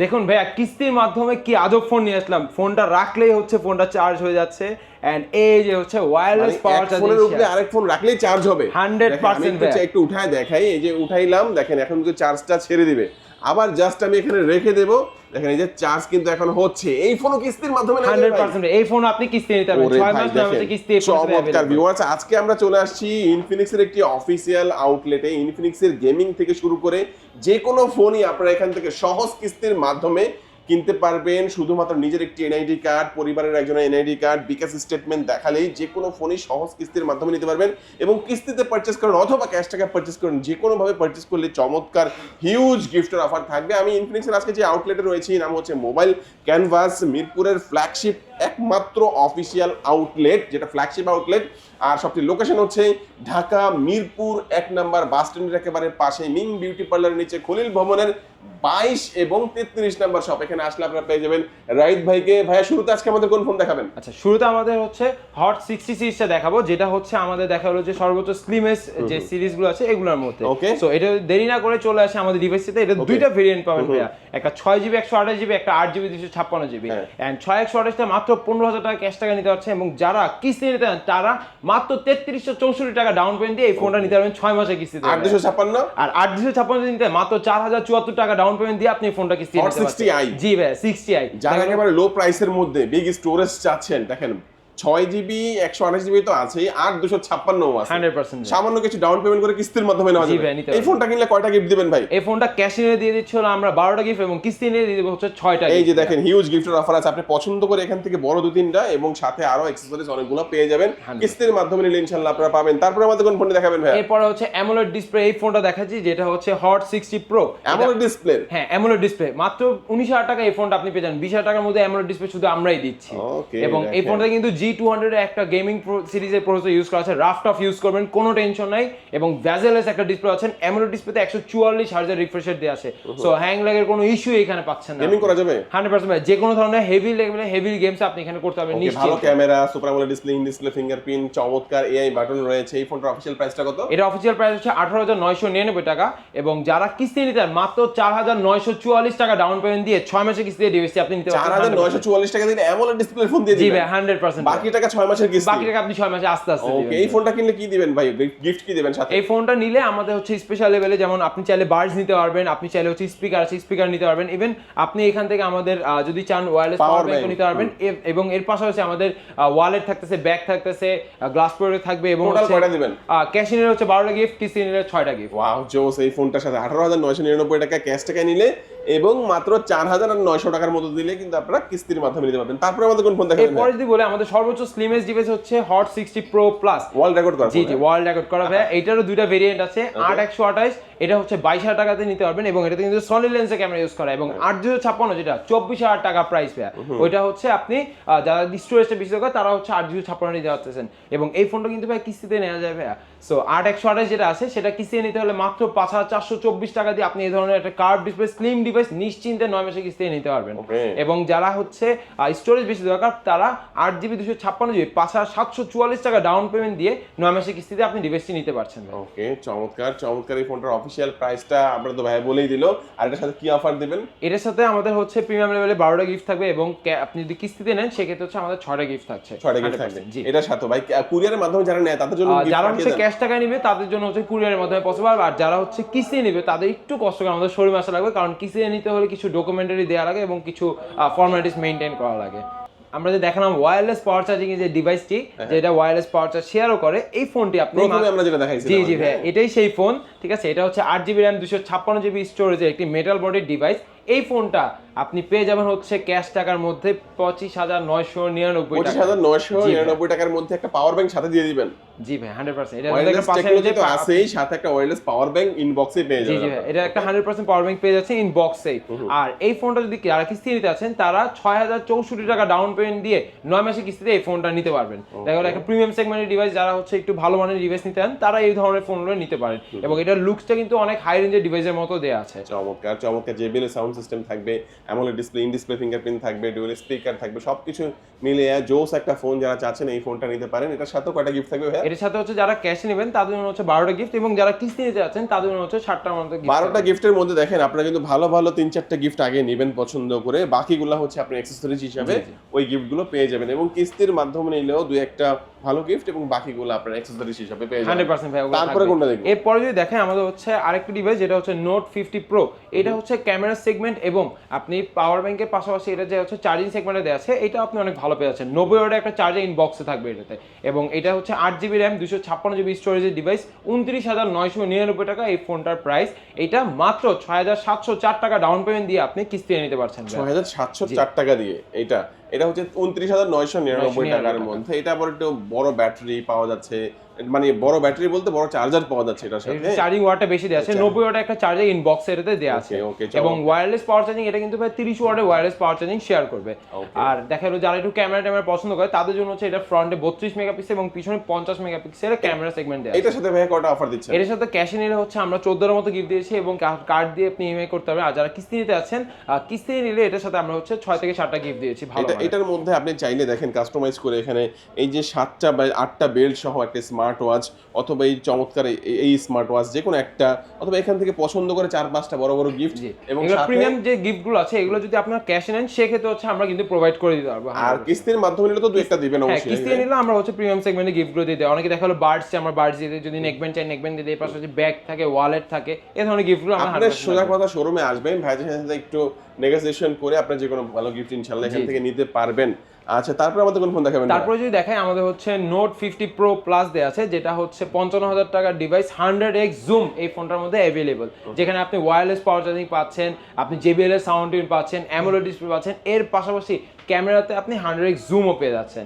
দেখুন ভাইয়া কিস্তির মাধ্যমে কি আজব ফোন নিয়ে আসলাম। ফোনটা রাখলেই হচ্ছে ফোনটা চার্জ হয়ে যাচ্ছে এন্ড এই যে হচ্ছে ওয়্যারলেস পাওয়ার এক ফোনের উপরে আরেক ফোন রাখলেই চার্জ হবে। 100% দেখেন, আমি একটু ভাইয়া। একটু উঠায় দেখাই এই যে উঠাইলাম দেখেন এখন কিন্তু চার্জটা ছেড়ে দিবে। আবার জাস্ট আমি এখানে রেখে দেব। দেখেন এই যে চার্জ কিন্তু এখন হচ্ছে। এই ফোনও কিস্তির মাধ্যমে নেওয়া যাবে হান্ড্রেড ভাই? পার্সেন্ট। এই ফোন আপনি কিস্তি নিতে পারবেন। ওরে ছয় ভাই মাস ধরে কিস্তি চমৎকার। ভিউয়ার্স আজকে আমরা চলে আসছি ইনফিনিক্স এর একটি অফিশিয়াল আউটলেটে ইনফিনিক্স এর গেমিং থেকে শুরু করে যে কোনো ফোনই আপনারা এখান থেকে সহজ কিস্তির মাধ্যমে কিনতে পারবেন শুধুমাত্র নিজের একটি এনআইডি কার্ড পরিবারের একজনের এনআইডি কার্ড বিকাশ স্টেটমেন্ট দেখালেই যে কোনো ফোনই সহজ কিস্তির মাধ্যমে নিতে পারবেন এবং কিস্তিতে পারচেস করেন অথবা ক্যাশ টাকা পারচেস করেন, যে কোনোভাবে পারচেস করলে চমৎকার হিউজ গিফটের অফার থাকবে। আমি ইনফিনিক্সের আজকে যে আউটলেটে রয়েছি, নাম হচ্ছে মোবাইল ক্যানভাস মিরপুরের ফ্ল্যাগশিপ একমাত্র অফিসিয়াল আউটলেট যেটা ফ্ল্যাগশিপ আউটলেট আর সবটি লোকেশন হচ্ছে ঢাকা মিরপুর এক নাম্বার বাস স্ট্যান্ডের একেবারে পাশে মিং বিউটি পার্লারের নিচে খলিল ভবনের বাইশ এবং তেত্রিশ নাম্বার শপ এখানে আসলে আপনারা পেয়ে যাবেন রাইট ভাইকে। ভাইয়া শুরুতে আজকে আমাদের কোন ফোন দেখাবেন? আচ্ছা শুরুতে আমাদের হচ্ছে হট সিক্সটি সিরিজটা দেখাবো যেটা হচ্ছে আমাদের দেখা হলো যে সর্বোচ্চ স্লিমেস্ট যে সিরিজগুলো আছে এগুলোর মধ্যে। ওকে সো এটা দেরি না করে চলে আসে আমাদের ডিভাইসটিতে এটা দুইটা ভেরিয়েন্ট পাবেন ভাইয়া। একটা ছয় জিবি একশো আঠাশ জিবি একটা আট জিবি দুশো ছাপ্পান্ন জিবি। অ্যান্ড ছয় একশো আঠাশটা মাত্র পনেরো হাজার টাকা ক্যাশ টাকা নিতে পারছে এবং যারা কিস্তি নিতে তারা মাত্র তেত্রিশশো চৌষট্টি টাকা ডাউন পেমেন্ট দিয়ে এই ফোনটা নিতে পারবেন ছয় মাসে কিস্তি আটশো দুশো ছাপ্পান্ন? আর আট দুশো ছাপ্পান্ন নিতে মাত্র চার হাজার চুয়াত্তর টাকা ডাউন পেমেন্ট দিয়ে আপনি ফোনটা কিস্তি সিক্সটি আই জি ভাই সিক্সটি আই যারা একেবারে লো প্রাইসের মধ্যে বিগ স্টোরেজ চাচ্ছেন দেখেন ছয় জিবি একশো আঠাশ জিবি তো আছেই আর দুশো ছাপ্পান্ন আছে। সামান্য কিছু ডাউন পেমেন্ট করে কিস্তির মাধ্যমে নেওয়া যাবে। এই ফোনটা কিনলে কয়টা গিফট দিবেন ভাই? এই ফোনটা ক্যাশ নিয়ে দিয়ে দিচ্ছিল আমরা বারোটা গিফট এবং কিস্তি নিয়ে দিয়ে দেবো হচ্ছে ছয়টা এই যে দেখেন হিউজ গিফটের অফার আছে। আপনি পছন্দ করে এখান থেকে বড় দু তিনটা এবং সাথে আরও অ্যাক্সেসরিজ অনেকগুলো পেয়ে যাবেন। কিস্তির মাধ্যমে নিলে ইনশাআল্লাহ আপনারা পাবেন। তারপরে আমাদের কোন ফোনটি দেখাবেন ভাই এরপরে হচ্ছে অ্যামোলেড ডিসপ্লে এই ফোনটা দেখাচ্ছি যেটা হচ্ছে হট সিক্সটি প্রো এমন ডিসপ্লে হ্যাঁ অ্যামোলেড ডিসপ্লে মাত্র উনিশ হাজার টাকা এই ফোনটা আপনি পেয়ে যান বিশ হাজার টাকার মধ্যে অ্যামোলেড ডিসপ্লে শুধু আমরাই দিচ্ছি। এবং এই ফোনটা কিন্তু জি টু হান্ড্রেড একটা গেমিং সিরিজের প্রসেসর ইউজ করা আছে। রাফ টফ ইউজ করবেন কোনো টেনশন নাই। এবং ভ্যাজেলেস একটা ডিসপ্লে আছেন অ্যামোলেড ডিসপ্লেতে একশো চুয়াল্লিশ হাজার রিফ্রেশার দিয়ে আছে। সো হ্যাং ল্যাগের কোনো ইস্যু এখানে পাচ্ছেন না। গেমিং করা যাবে? হান্ড্রেড পার্সেন্ট যে কোনো ধরনের হেভি লেভেলে হেভি গেমস আপনি এখানে করতে পারবেন ভালো camera super AMOLED display in display fingerprint চমৎকার এআই বাটন রয়েছে। এই ফোনটার অফিসিয়াল প্রাইসটা কত? এটা অফিসিয়াল প্রাইস হচ্ছে আঠারো হাজার নয়শো নিরানব্বই টাকা এবং যারা কিস্তি নিতে মাত্র চার হাজার নয়শো চুয়াল্লিশ টাকা ডাউন পেমেন্ট দিয়ে ছয় মাসে কিস্তি দিয়ে ডিভাইসটি আপনি নিতে চার হাজার নয়শো চুয়াল্লিশ টাকা দিলে এমন ডিসপ্লে ফোন দিয়ে জি দিবেন। হান্ড্রেড পার্সেন্ট বাকি টাকা ছয় মাসের কিস্তি। বাকি টাকা আপনি ছয় মাসে আস্তে আস্তে ওকে এই ফোনটা কিনলে কি দিবেন ভাই? গিফট কি দিবেন সাথে? এই ফোনটা নিলে আমাদের হচ্ছে স্পেশাল লেভেলে যেমন আপনি চাইলে বার্ডস নিতে পারবেন আপনি চাইলে হচ্ছে স্পিকার আছে স্পিকার নিতে পারবেন। ইভেন আপনি এখান থেকে আমাদের যদি চান ওয়্যারলেস পাওয়ার ব্যাংক নিতে পারবেন। এবং এর পাশাপাশি আমাদের ওয়ালেট থাকতেছে ব্যাগ থাকতেছে গ্লাস প্রোডাক্ট থাকবে এবং টোটাল কয়টা দিবেন? ক্যাশ নিলে হচ্ছে বারোটা গিফট কিস্তি নিলে ছয়টা গিফট ওয়াও জোস এই ফোনটার সাথে আঠারো হাজার নয়শো নিরানব্বই টাকা ক্যাশ টাকা নিলে এবং মাত্র চার হাজার আর নয়শো টাকার মতো দিলে কিন্তু আপনারা কিস্তির মাধ্যমে নিতে পারবেন। তারপরে আমাদের কোন ফোন দেখাবেন? এরপরে যদি বলে আমাদের সর্বোচ্চ স্লিমেস্ট ডিভাইস হচ্ছে hot sixty pro plus world record করা জি জি ওয়ার্ল্ড রেকর্ড করা এটারও দুইটা ভেরিয়েন্ট আছে আট একশো আঠাশ এটা হচ্ছে বাইশ হাজার টাকাতে নিতে পারবেন এবং এটাতে কিন্তু সলিড লেন্সে ক্যামেরা ইউজ করা এবং আট দুশো ছাপ্পান্ন যেটা চব্বিশ হাজার টাকা প্রাইস ভাইয়া। ওইটা হচ্ছে আপনি যারা স্টোরেজটা বেশি দরকার তারা হচ্ছে আট দুশো ছাপ্পান্ন নিতে পারতেছেন। এবং এই ফোনটা কিন্তু ভাই কিস্তিতে নেওয়া যায় ভাইয়া। সো আট একশো আঠাশ যেটা আছে সেটা কিস্তিতে নিতে হলে মাত্র পাঁচ হাজার চারশো চব্বিশ টাকা দিয়ে আপনি এই ধরনের একটা কার্ভ ডিসপ্লে স্লিম ডিভাইস নিশ্চিন্তে নয় মাসে কিস্তিতে নিতে পারবেন। এবং যারা হচ্ছে স্টোরেজ বেশি দরকার তারা আট জিবি দুশো ছাপ্পান্ন জিবি পাঁচ হাজার সাতশো চুয়াল্লিশ টাকা ডাউন পেমেন্ট দিয়ে নয় মাসে কিস্তিতে আপনি ডিভাইসটি নিতে পারছেন ওকে চমৎকার চমৎকার এই ফোনটার অফিসিয়াল প্রাইসটা আমরা তো ভাই বলেই দিল। আর এটার সাথে কি অফার দিবেন? এটার সাথে আমাদের হচ্ছে প্রিমিয়াম লেভেলে বারোটা গিফট থাকবে এবং আপনি যদি কিস্তিতে নেন সেক্ষেত্রে হচ্ছে আমাদের ছয়টা গিফট থাকছে। ছয়টা গিফট থাকবে। এটার সাথে ভাই কুরিয়ারের মাধ্যমে যারা নেয় তাদের জন্য যারা হচ্ছে ক্যাশ টাকা নিবে তাদের জন্য হচ্ছে কুরিয়ারের মাধ্যমে পসিবল আর যারা হচ্ছে কিস্তি নিবে তাদের একটু কষ্ট করে আমাদের শরীর আসা লাগবে কারণ কিস্তি নিতে হলে কিছু ডকুমেন্টারি দেওয়া লাগে এবং কিছু ফর্মালিটিস মেনটেন করা লাগে। আমরা যে দেখালাম ওয়্যারলেস পাওয়ার চার্জিং এর যে ডিভাইসটি যেটা ওয়্যারলেস পাওয়ার চার্জ শেয়ারও করে এই ফোনটি আপনি আমরা যেটা দেখাইছি জি জি ভাই এটাই সেই ফোন ঠিক আছে? এটা হচ্ছে আট জিবি র্যাম দুশো ছাপ্পান্ন জিবি স্টোরেজের একটি মেটাল বডির ডিভাইস এই ফোনটা আপনি পেয়ে যাবেন হচ্ছে ক্যাশ টাকার মধ্যে পঁচিশ হাজার নয়শো নিরানব্বই পঁচিশ হাজার নয়শো নিরানব্বই টাকার মধ্যে একটা পাওয়ার ব্যাংক সাথে দিয়ে দিবেন। জি ভাই হান্ড্রেড পার্সেন্ট এটা আছেই সাথে একটা ওয়্যারলেস পাওয়ার ব্যাংক ইনবক্সে পেয়ে যাবেন জি ভাই এটা একটা হান্ড্রেড পার্সেন্ট পাওয়ার ব্যাংক পেয়ে যাচ্ছে ইন বক্সে আর এই ফোনটা যদি যারা কিস্তি নিতে আছেন তারা ছয় হাজার চৌষট্টি টাকা ডাউন পেমেন্ট দিয়ে নয় মাসে কিস্তিতে এই ফোনটা নিতে পারবেন। দেখা গেলো একটা প্রিমিয়াম সেগমেন্টের ডিভাইস যারা হচ্ছে একটু ভালো মানের ডিভাইস নিতে চান তারা এই ধরনের ফোনগুলো নিতে পারেন। এবং এটার লুকসটা কিন্তু অনেক হাই রেঞ্জের ডিভাইসের মতো দেওয়া আছে। চমৎকার চমৎকার জেবিএল সাউন্ড সিস্টেম থাকবে AMOLED display in display fingerprint থাকবে ডুয়েল স্পিকার থাকবে সবকিছু মিলিয়ে জোস একটা ফোন যারা চাচ্ছেন এই ফোনটা নিতে পারেন। এটার সাথেও কয়টা গিফট থাকবে ভাইয়া? এর সাথে হচ্ছে যারা ক্যাশে নেবেন তাদের জন্য হচ্ছে বারোটা গিফট এবং যারা কিস্তি নিতে যাচ্ছেন তাদের জন্য হচ্ছে ষাটটার মতো বারোটা গিফটের মধ্যে দেখেন আপনারা কিন্তু ভালো ভালো তিন চারটা গিফট আগে নেবেন পছন্দ করে। বাকিগুলো হচ্ছে আপনি অ্যাক্সেসরিজ হিসাবে। ওই গিফটগুলো পেয়ে যাবেন এবং কিস্তির মাধ্যমে নিলেও দুই একটা ভালো গিফট এবং বাকিগুলো আপনার অ্যাক্সেসরিজ হিসাবে পেয়ে যাবেন। হান্ড্রেড পার্সেন্ট ভাই তারপরে কোনটা দেখব? এরপরে যদি দেখেন আমাদের হচ্ছে আরেকটি ডিভাইস যেটা হচ্ছে নোট ফিফটি প্রো এটা হচ্ছে ক্যামেরা সেগমেন্ট এবং আপনি পাওয়ার ব্যাংকের পাশাপাশি এটা যে হচ্ছে চার্জিং সেগমেন্টে দেওয়া আছে এটা আপনি অনেক ভালো পেয়ে যাচ্ছেন। নব্বই ওয়ার্ডে একটা চার্জার ইনবক্সে থাকবে এটাতে। এবং এটা হচ্ছে আট জিবি র্যাম দুশো ছাপ্পান্ন জিবি স্টোরেজের ডিভাইস উনত্রিশ হাজার নয়শো নিরানব্বই টাকা এই ফোনটার প্রাইস এটা মাত্র ছয় হাজার সাতশো চার টাকা ডাউন পেমেন্ট দিয়ে আপনি কিস্তি নিতে পারছেন। ছয় হাজার সাতশো চার টাকা দিয়ে এটা এটা হচ্ছে উনত্রিশ হাজার নয়শো নিরানব্বই টাকার মধ্যে। এটা আবার একটু বড় ব্যাটারি পাওয়া যাচ্ছে। মানে বড় ব্যাটারি বলতে বড় চার্জার পাওয়া যাচ্ছে এটার সাথে। চার্জিং ওয়াটটা বেশি দেওয়া আছে। নব্বই ওয়াটের একটা চার্জার ইনবক্স এটাতে দেওয়া আছে। এবং। ওয়্যারলেস পাওয়ার চার্জিং এটা কিন্তু প্রায় তিরিশ ওয়াটের ওয়্যারলেস পাওয়ার চার্জিং শেয়ার করবে। আর দেখা গেলো যারা একটু ক্যামেরা ট্যামেরা পছন্দ করে তাদের জন্য হচ্ছে এটা ফ্রন্টে বত্রিশ মেগাপিক্সেল এবং পিছনে পঞ্চাশ মেগাপিক্সেলের ক্যামেরা সেগমেন্ট দেওয়া আছে। এটার সাথে ভাইয়া কটা অফার দিচ্ছে এর সাথে ক্যাশে নিলে হচ্ছে আমরা চোদ্দোর মতো গিফট দিয়েছি এবং কার্ড দিয়ে আপনি ইএমআই করতে পারবেন। আর যারা কিস্তি নিতে আছেন কিস্তি নিলে এটার সাথে আমরা হচ্ছে ছয় থেকে সাতটা গিফট দিয়েছি ভালো। এটার মধ্যে আপনি চাইলে দেখেন কাস্টমাইজ করে এখানে এই যে সাতটা বা আটটা বেল্ট সহ একটা স্মার্ট ওয়াচ অথবা এই চমৎকার এই- স্মার্ট ওয়াচ যে কোনো একটা অথবা এখান থেকে পছন্দ করে চার পাঁচটা বড় বড় গিফট এবং প্রিমিয়াম যে গিফটগুলো আছে এগুলো যদি আপনার ক্যাশে নেন সেক্ষেত্রে হচ্ছে আমরা কিন্তু প্রোভাইড করে দিতে পারব। আর কিস্তির মাধ্যমে নিলে তো দু একটা দিবেন হ্যাঁ অবশ্যই। কিস্তি নিলে আমরা হচ্ছে প্রিমিয়াম সেগমেন্টে গিফটগুলো দিয়ে দিই। অনেকে দেখা হলো বার্ডস আমরা বার্ডস দিয়ে যদি নেকব্যান্ড চাই নেকব্যান্ড দিয়ে দিই এর পাশে হচ্ছে ব্যাগ থাকে ওয়ালেট থাকে এই ধরনের গিফটগুলো আমরা আপনার 100% সোজা। কথা শোরুমে আসবেন ভাইদের সাথে একটু নেগোসিয়েশন করে আপনার যে কোনো ভালো গিফট ইনশাল্লাহ এখান থেকে নিতে পারবেন। আচ্ছা তারপরে আমাদের কোন ফোন দেখাবেন তারপরে যদি দেখাই আমাদের হচ্ছে নোট ফিফটি প্রো প্লাস দেওয়া আছে যেটা হচ্ছে পঞ্চান্ন হাজার টাকার ডিভাইস হান্ড্রেড এক্স জুম এই ফোনটার মধ্যে অ্যাভেলেবল যেখানে আপনি ওয়্যারলেস পাওয়ার চার্জিং পাচ্ছেন আপনি জেবিএল এর সাউন্ড পাচ্ছেন অ্যামোলেড ডিসপ্লে পাচ্ছেন এর পাশাপাশি ক্যামেরাতে আপনি হান্ড্রেড এক্স জুমও পেয়ে যাচ্ছেন.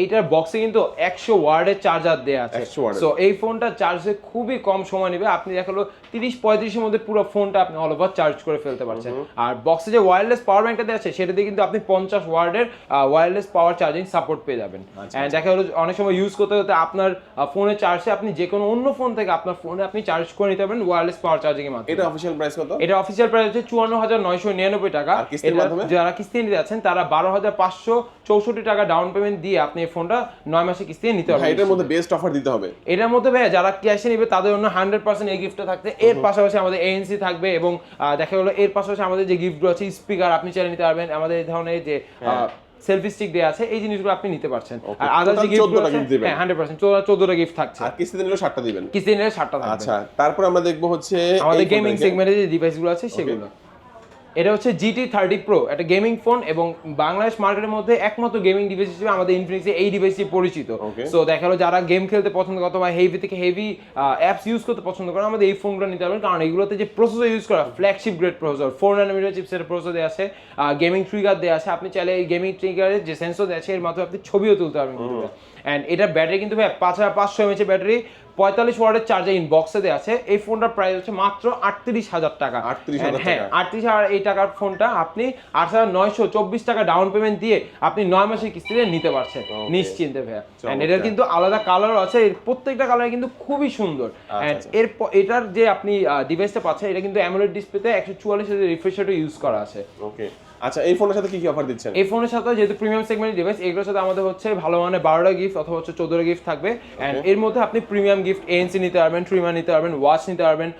এইটার বক্সে কিন্তু একশো ওয়ার্ডের চার্জার দেওয়া আছে। 100 watt এর। সো এই ফোনটা চার্জে খুবই কম সময় নেবে। আপনি দেখাল তিরিশ পঁয়ত্রিশের মধ্যে পুরো ফোনটা আপনি অল ওভার চার্জ করে ফেলতে পারছেন। আর বক্সে যে ওয়্যারলেস পাওয়ার ব্যাংকটা দেওয়া আছে সেটা দিয়ে কিন্তু আপনি পঞ্চাশ ওয়ার্ডের ওয়্যারলেস পাওয়ার চার্জিং সাপোর্ট পেয়ে যাবেন। আচ্ছা, এন্ড দেখা গেলো অনেক সময় ইউজ করতে করতে আপনার ফোনে চার্জে আপনি যে কোনো অন্য ফোন থেকে আপনার ফোনে আপনি চার্জ করে নিতে পারবেন ওয়্যারলেস পাওয়ার চার্জিং এর মাধ্যমে। এটা অফিসিয়াল প্রাইস কত? এটা অফিসিয়াল প্রাইস হচ্ছে চুয়ান্ন হাজার নয়শো নিরানব্বই টাকা। এটা যারা কিস্তি নিতে যাচ্ছেন তারা বারো হাজার পাঁচশো চৌষট্টি টাকা ডাউন পেমেন্ট দিয়ে আপনি এই ফোনটা নয় মাসে কিস্তি নিতে পারবেন। এটার মধ্যে বেস্ট অফার দিতে হবে। এটার মধ্যে ভাই যারা ক্যাশে নিবে তাদের জন্য হান্ড্রেড পার্সেন্ট এই গিফটটা থাকতে এর পাশাপাশি আমাদের এএনসি থাকবে এবং দেখা গেলো এর পাশাপাশি আমাদের যে গিফটগুলো আছে স্পিকার আপনি চাইলে নিতে পারবেন। আমাদের এই ধরনের যে সেলফি স্টিক দেওয়া আছে এই জিনিসগুলো আপনি নিতে পারছেন। আর আদার যে 14টা gift দিবেন। হ্যাঁ হান্ড্রেড পার্সেন্ট চোদ্দটা গিফট থাকছে। আর কিস্তিতে নিলেও সাতটা দিবেন। কিস্তি নিলে ষাটটা থাকবে। আচ্ছা তারপর আমরা দেখব হচ্ছে আমাদের গেমিং। সেগমেন্টে যে ডিভাইসগুলো আছে সেগুলো। এটা হচ্ছে জিটি থার্টি প্রো একটা গেমিং ফোন এবং বাংলাদেশ মার্কেটের মধ্যে একমাত্র গেমিং ডিভাইস হিসেবে আমাদের ইনফিনিক্সে এই ডিভাইসটি পরিচিত। সো দেখা গেলো যারা গেম খেলতে পছন্দ করে অথবা হেভি থেকে হেভি অ্যাপস ইউজ করতে পছন্দ করে আমাদের এই ফোনগুলো নিতে পারবেন। কারণ এগুলোতে যে প্রসেসর ইউজ করা flagship grade processor four nanometer চিপসের প্রসেসর দেওয়া আছে গেমিং ট্রিগার দেওয়া আছে। আপনি চাইলে এই গেমিং ট্রিগারের যে সেন্সর দেওয়া আছে এর মাধ্যমে আপনি ছবিও তুলতে পারবেন অ্যান্ড এটার ব্যাটারি কিন্তু ভাই পাঁচ হাজার পাঁচশো এমএচ ব্যাটারি পঁয়তাল্লিশ ওয়ার্ডের চার্জার ইন বক্সে দেওয়া আছে। এই ফোনটার প্রাইস হচ্ছে মাত্র আটত্রিশ হাজার টাকা। 38,000 হ্যাঁ আটত্রিশ হাজার এই টাকার ফোনটা আপনি আট হাজার নয়শো চব্বিশ টাকা ডাউন পেমেন্ট দিয়ে আপনি নয় মাসের কিস্তিতে নিতে পারছেন। নিশ্চিন্তে ভাইয়া। এটার কিন্তু আলাদা কালার আছে। এর প্রত্যেকটা কালার কিন্তু খুবই সুন্দর। And আচ্ছা। এর এটার যে আপনি ডিভাইসটা পাচ্ছেন এটা কিন্তু অ্যামোলেড ডিসপ্লেতে একশো চুয়াল্লিশ রিফ্রেশ ইউজ করা আছে। ওকে আচ্ছা এই ফোনের সাথে কি কি অফার দিচ্ছেন? এই ফোনের সাথে যেহেতু প্রিমিয়াম সেগমেন্ট ডিভাইস এগুলোর সাথে আমাদের হচ্ছে ভালো মানে বারোটা গিফট অথবা হচ্ছে চোদ্দটা গিফট থাকবে। অ্যান্ড এর মধ্যে আপনি প্রিমিয়াম গিফট এএনসি নিতে পারবেন ট্রিমার নিতে পারবেন ওয়াচ নিতে পারবেন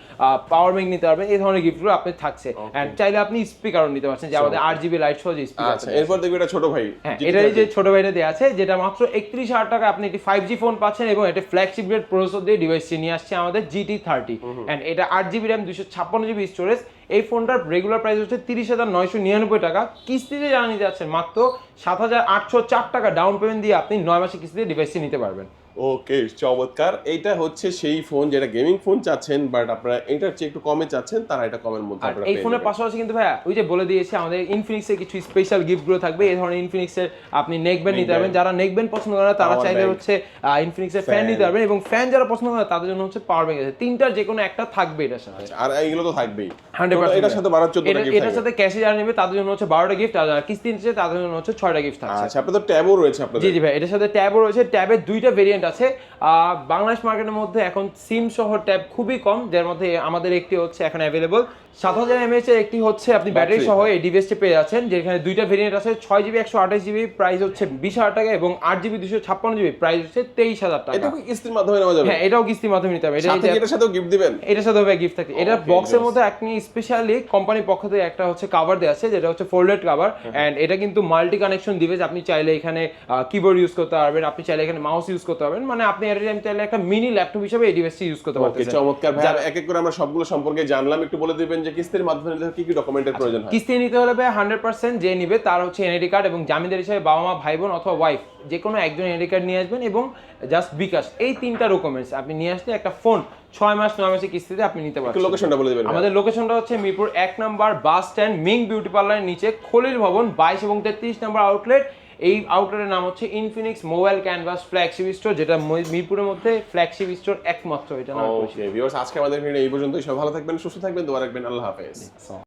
পাওয়ার ব্যাংক নিতে পারবেন এই ধরনের গিফটগুলো আপনি থাকছে। অ্যান্ড চাইলে আপনি স্পিকারও নিতে পারছেন যে আমাদের আট জিবি লাইট সহ যে স্পিকার আচ্ছা এরপর দেখব এটা ছোট ভাই হ্যাঁ যে ছোট ভাইটা দেওয়া আছে যেটা মাত্র একত্রিশ হাজার টাকা আপনি একটি ফাইভ জি ফোন পাচ্ছেন এবং এটা ফ্ল্যাগশিপ গ্রেড প্রসেসর দিয়ে ডিভাইসটি নিয়ে আসছে আমাদের জিটি থার্টি অ্যান্ড এটা আট জিবি র্যাম দুশো ছাপ্পান্ন জিবি স্টোরেজ এই ফোনটার রেগুলার প্রাইস হচ্ছে তিরিশ হাজার নয়শো নিরানব্বই টাকা। কিস্তিতে জানা নিতে যাচ্ছেন মাত্র সাত হাজার আটশো চার টাকা ডাউন পেমেন্ট দিয়ে আপনি নয় মাসে কিস্তিতে ডিভাইসটি নিতে পারবেন। ওকে চমৎকার। এইটা হচ্ছে সেই ফোন যেটা গেমিং ফোন চাচ্ছেন বাট আপনারা এটার চেয়ে একটু কমে চাচ্ছেন তারা এটা কমের মধ্যে আপনারা এই ফোনের। পাশাপাশি কিন্তু ভাইয়া ওই যে বলে দিয়েছি আমাদের ইনফিনিক্সের কিছু স্পেশাল গিফটগুলো থাকবে এই ধরনের ইনফিনিক্সের আপনি নেক ব্যান্ড নিতে পারবেন। যারা নেক ব্যান্ড পছন্দ করে তারা চাইলে হচ্ছে ইনফিনিক্সের ফ্যান নিতে পারবেন এবং ফ্যান যারা পছন্দ করে তাদের জন্য হচ্ছে পাওয়ার ব্যাংক আছে। তিনটার যে কোনো একটা থাকবে এটার সাথে। আচ্ছা, আর এইগুলো তো থাকবেই। হান্ড্রেড তো এটার সাথে বারো চোদ্দটা এটা- গিফট এটার সাথে ক্যাশে যারা নেবে তাদের জন্য হচ্ছে বারোটা গিফট আর যারা কিস্তি নিচ্ছে তাদের জন্য হচ্ছে ছয়টা গিফট থাকছে। আচ্ছা আপনাদের ট্যাবও রয়েছে আপনাদের। জি জি ভাই এটার সাথে ট্যাবও রয়েছে। ট্যাবের দুইটা ভেরিয়েন্ট আছে। বাংলাদেশ মার্কেটের মধ্যে এখন সিম সহ ট্যাব খুবই কম যার মধ্যে আমাদের একটি হচ্ছে এখন অ্যাভেলেবল সাত হাজার এমএএচ এর একটি হচ্ছে আপনি ব্যাটারি সহ এই ডিভাইসটি পেয়ে যাচ্ছেন যেখানে দুইটা ভেরিয়েন্ট আছে ছয় জিবি একশো আঠাশ জিবি প্রাইস হচ্ছে বিশ হাজার টাকা এবং আট জিবি দুশো ছাপ্পান্ন জিবি প্রাইস হচ্ছে তেইশ হাজার টাকা। এটা কিস্তির মাধ্যমে নেওয়া যাবে? হ্যাঁ এটাও কিস্তির মাধ্যমে নিতে হবে। এটা এটার সাথেও গিফট দিবেন? এটার সাথে হবে গিফট থাকে। এটা বক্সের মধ্যে আপনি স্পেশালি কোম্পানির পক্ষ থেকে একটা হচ্ছে কভার দেওয়া আছে যেটা হচ্ছে ফোল্ডেড কভার এন্ড এটা কিন্তু মাল্টি কানেকশন ডিভাইস আপনি চাইলে এখানে কিবোর্ড ইউজ করতে পারবেন আপনি চাইলে এখানে মাউস ইউজ করতে পারবেন। মানে আপনি এর টাইম চাইলে একটা মিনি ল্যাপটপ হিসেবে এই ডিভাইসটি ইউজ করতে ওকে চমৎকার। ভাই এক এক করে আমরা সবগুলো সম্পর্কে জানলাম একটু বলে দিবেন যে কিস্তির মাধ্যমে নিলে কি কি ডকুমেন্টের প্রয়োজন হয়? কিস্তি নিতে হলে হান্ড্রেড পার্সেন্ট যে নিবে তার হচ্ছে এনআইডি কার্ড এবং জামিনদার হিসেবে বাবা মা ভাই বোন অথবা ওয়াইফ যে কোনো একজন এনআইডি কার্ড নিয়ে আসবেন এবং জাস্ট বিকাশ। এই তিনটা ডকুমেন্টস আপনি নিয়ে আসলে একটা ফোন ছয় মাস নয় মাসের কিস্তিতে আপনি নিতে পারবেন লোকেশনটা বলে দিবেন আমাদের লোকেশনটা হচ্ছে মিরপুর এক number bus stand Ming beauty পার্লারের নিচে খলিল ভবন বাইশ এবং তেত্রিশ নাম্বার আউটলেট এই আউটলেটের নাম হচ্ছে Infinix mobile canvas flagship store যেটা মিরপুরের মধ্যে ফ্ল্যাগশিপ স্টোর একমাত্র এটা নাম ওকে ভিউয়ার্স আজকে আমাদের ভিডিও এই পর্যন্তই। সব ভালো থাকবেন সুস্থ থাকবেন দোয়া রাখবেন। আল্লাহ হাফেজ।